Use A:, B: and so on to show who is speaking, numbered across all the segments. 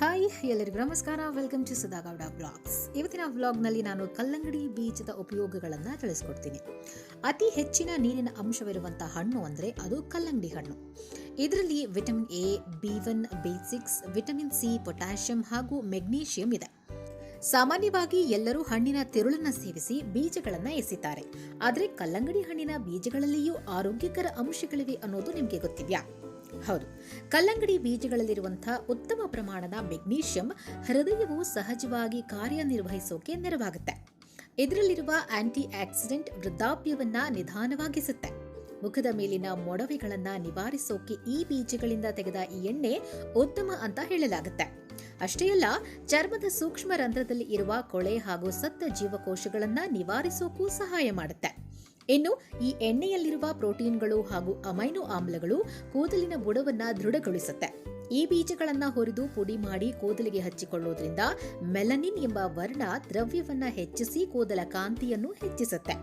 A: Hi, ಎಲ್ಲರಿಗೂ ನಮಸ್ಕಾರ. Welcome to ಸುಧಾಗೌಡ blogs ಇವತ್ತಿನ ವ್ಲಾಗ್ನಲ್ಲಿ ನಾನು ಕಲ್ಲಂಗಡಿ ಬೀಜದ ಉಪಯೋಗಗಳನ್ನು ತಿಳಿಸ್ಕೊಡ್ತೀನಿ. ಅತಿ ಹೆಚ್ಚಿನ ನೀರಿನ ಅಂಶವಿರುವಂಥ ಹಣ್ಣು ಅಂದರೆ ಅದು ಕಲ್ಲಂಗಡಿ ಹಣ್ಣು. ಇದರಲ್ಲಿ vitamin A B one B six vitamin C potassium ಹಾಗೂ ಮೆಗ್ನೀಷಿಯಂ ಇದೆ. ಸಾಮಾನ್ಯವಾಗಿ ಎಲ್ಲರೂ ಹಣ್ಣಿನ ತಿರುಳನ್ನು ಸೇವಿಸಿ ಬೀಜಗಳನ್ನು ಎಸಿತಾರೆ. ಆದರೆ ಕಲ್ಲಂಗಡಿ ಹಣ್ಣಿನ ಬೀಜಗಳಲ್ಲಿಯೂ ಆರೋಗ್ಯಕರ ಅಂಶಗಳಿವೆ ಅನ್ನೋದು ನಿಮಗೆ ಗೊತ್ತಿದೆಯಾ? ಹೌದು. ಕಲ್ಲಂಗಡಿ ಬೀಜಗಳಲ್ಲಿರುವಂತಹ ಉತ್ತಮ ಪ್ರಮಾಣದ ಮೆಗ್ನೀಷಿಯಂ ಹೃದಯವು ಸಹಜವಾಗಿ ಕಾರ್ಯನಿರ್ವಹಿಸೋಕೆ ನೆರವಾಗುತ್ತೆ. ಇದರಲ್ಲಿರುವ ಆಂಟಿ ಆಕ್ಸಿಡೆಂಟ್ ವೃದ್ಧಾಪ್ಯವನ್ನ ನಿಧಾನವಾಗಿಸುತ್ತೆ. ಮುಖದ ಮೇಲಿನ ಮೊಡವೆಗಳನ್ನ ನಿವಾರಿಸೋಕೆ ಈ ಬೀಜಗಳಿಂದ ತೆಗೆದ ಈ ಎಣ್ಣೆ ಉತ್ತಮ ಅಂತ ಹೇಳಲಾಗುತ್ತೆ. ಅಷ್ಟೇ ಅಲ್ಲ, ಚರ್ಮದ ಸೂಕ್ಷ್ಮ ರಂಧ್ರದಲ್ಲಿ ಇರುವ ಕೊಳೆ ಹಾಗೂ ಸತ್ತ ಜೀವಕೋಶಗಳನ್ನ ನಿವಾರಿಸೋಕೂ ಸಹಾಯ ಮಾಡುತ್ತೆ. ಇನ್ನು ಈ ಎಣ್ಣೆಯಲ್ಲಿರುವ ಪ್ರೋಟೀನ್ಗಳು ಹಾಗೂ ಅಮೈನೋ ಆಮ್ಲಗಳು ಕೂದಲಿನ ಬುಡವನ್ನ ದೃಢಗೊಳಿಸುತ್ತೆ. ಈ ಬೀಜಗಳನ್ನ ಹುರಿದು ಪುಡಿ ಮಾಡಿ ಕೂದಲಿಗೆ ಹಚ್ಚಿಕೊಳ್ಳೋದ್ರಿಂದ ಮೆಲನಿನ್ ಎಂಬ ವರ್ಣ ದ್ರವ್ಯವನ್ನ ಹೆಚ್ಚಿಸಿ ಕೂದಲ ಕಾಂತಿಯನ್ನು ಹೆಚ್ಚಿಸುತ್ತೆ.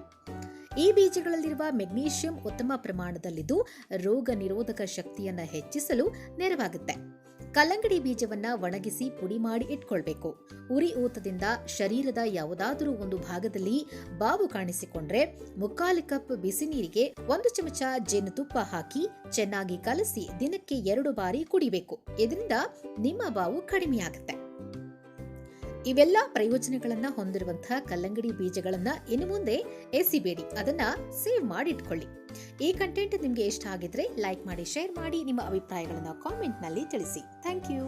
A: ಈ ಬೀಜಗಳಲ್ಲಿರುವ ಮೆಗ್ನೀಷಿಯಂ ಉತ್ತಮ ಪ್ರಮಾಣದಲ್ಲಿದ್ದು ರೋಗ ನಿರೋಧಕ ಶಕ್ತಿಯನ್ನ ಹೆಚ್ಚಿಸಲು ನೆರವಾಗುತ್ತೆ. ಕಲ್ಲಂಗಡಿ ಬೀಜವನ್ನ ಒಣಗಿಸಿ ಪುಡಿ ಮಾಡಿ ಇಟ್ಕೊಳ್ಬೇಕು. ಉರಿ ಊತದಿಂದ ಶರೀರದ ಯಾವುದಾದರೂ ಒಂದು ಭಾಗದಲ್ಲಿ ಬಾವು ಕಾಣಿಸಿಕೊಂಡ್ರೆ ಮುಕ್ಕಾಲು ಕಪ್ ಬಿಸಿ ನೀರಿಗೆ ಒಂದು ಚಮಚ ಜೇನುತುಪ್ಪ ಹಾಕಿ ಚೆನ್ನಾಗಿ ಕಲಸಿ ದಿನಕ್ಕೆ ಎರಡು ಬಾರಿ ಕುಡಿಬೇಕು. ಇದರಿಂದ ನಿಮ್ಮ ಬಾವು ಕಡಿಮೆಯಾಗುತ್ತೆ. ಇವೆಲ್ಲ ಪ್ರಯೋಜನಗಳನ್ನ ಹೊಂದಿರುವಂತಹ ಕಲ್ಲಂಗಡಿ ಬೀಜಗಳನ್ನ ಇನ್ನು ಮುಂದೆ ಎಸಿಬೇಡಿ, ಅದನ್ನ ಸೇವ್ ಮಾಡಿ ಇಟ್ಕೊಳ್ಳಿ ಈ ಕಂಟೆಂಟ್ ನಿಮಗೆ ಇಷ್ಟ ಆಗಿದ್ರೆ ಲೈಕ್ ಮಾಡಿ ಶೇರ್ ಮಾಡಿ, ನಿಮ್ಮ ಅಭಿಪ್ರಾಯಗಳನ್ನ ಕಾಮೆಂಟ್ನಲ್ಲಿ ತಿಳಿಸಿ. Thank you